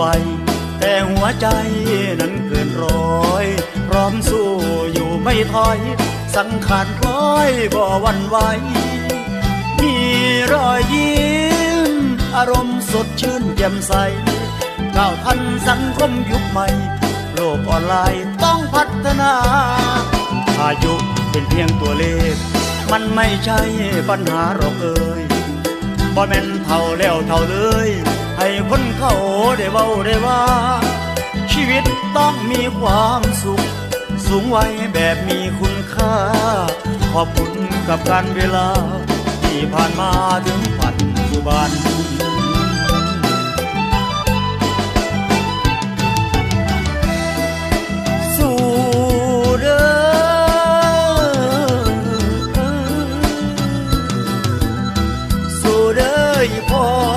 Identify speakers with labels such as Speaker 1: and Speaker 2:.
Speaker 1: วัยแต่หัวใจนั้นเกินร้อย พร้อมสู้อยู่ไม่ถอย สังขารคล้อยบ่วันไหว มีรอยยิ้ม อารมณ์สดชื่นแจ่มใสก้าวทันสังคมยุคใหม่ โลกออนไลน์ต้องพัฒนา อายุเป็นเพียงตัวเลข มันไม่ใช่ปัญหาหรอกเอ่ยบ่แม่นเท่าแล้วเท่าเลย ให้คน เขาได้เบาได้ว่า ชีวิตต้องมีความสุข สูงไว้แบบมีคุณค่า ขอบคุณกับการเวลา ที่ผ่านมาถึงปัจจุบันพ่อ